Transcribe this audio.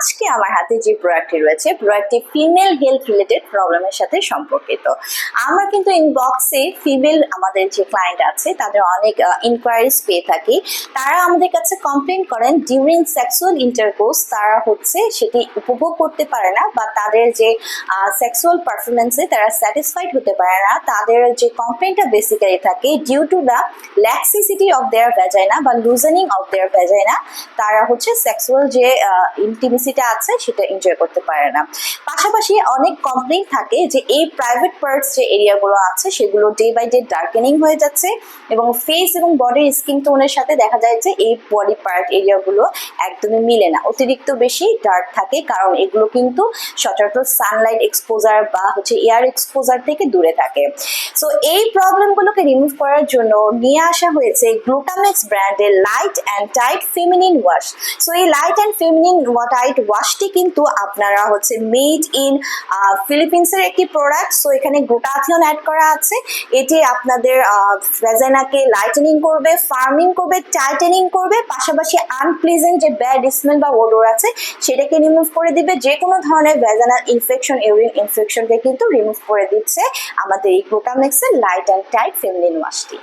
আজকে আমার হাতে যে প্রোডাক্টটি রয়েছে প্রোডাক্টটি ফিমেল হেলথ রিলেটেড প্রবলেমের সাথে সম্পর্কিত। আমরা কিন্তু ইনবক্সে ফিমেল আমাদের যে ক্লায়েন্ট আছে, তাদের অনেক ইনকোয়ারিজ পেয়ে থাকি। তারা আমাদের কাছে কমপ্লেন করেন ডিউরিং সেক্সুয়াল ইন্টারকোর্স তারা হচ্ছে সেটি উপভোগ করতে পারে না বা তাদের যে সেক্সুয়াল পারফরমেন্সে তারা স্যাটিসফাইড হতে পারে না। তাদের যে কমপ্লেনটা বেসিক্যালি থাকে due to the laxity of their vagina বা লুজেনিং অফ দেয়ার ভ্যাজাইনা তারা হচ্ছে সেক্সুয়াল যে ইন্টিমেসিটা আছে সেটা এনজয় করতে পারে না। পাশাপাশি অনেক কমপ্লেন থাকে যে এই প্রাইভেট পার্টস যে এরিয়াগুলো আছে সেগুলো ডে বাই ডে ডার্কেনিং হয়ে যাচ্ছে এবং ফেস এবং বডির স্কিন টোনের সাথে দেখা যায় যে এই বডি পার্ট এরিয়াগুলো একদমই মিলে না। অতিরিক্ত বেশি ডার্ক থাকে কারণ এগুলো কিন্তু সচরাচর সানলাইট এক্সপোজার বা হচ্ছে এয়ার এক্সপোজার থেকে দূরে থাকে। সো এই প্রবলেমগুলোকে রিমুভ করার জন্য নিয়ে আসা হয়েছে গ্লুটামেক্স ব্র্যান্ডের light and tight feminine wash so এই লাইট অ্যান্ড ফেমিনিন টাইট ওয়াশটি কিন্তু আপনারা হচ্ছে মেড ইন ফিলিপিন্সের একটি প্রোডাক্ট সো এখানে গ্লুটাথিয়ন অ্যাড করা আছে। এটি আপনাদের ভেজাইনাকে লাইটেনিং করবে ফার্মিং করবে টাইটেনিং করবে, পাশাপাশি আনপ্লিজেন্ট যে ব্যাড স্মেল বা ওডোর আছে, সেটাকে রিমুভ করে দিবে। যে কোনো ধরনের ভেজানাল ইনফেকশন ইউরিন ইনফেকশনকে কিন্তু রিমুভ করে দিচ্ছে আমাদের এই গ্লুটামেক্সের লাইট অ্যান্ড টাইট ফেমিনিন ওয়াশটি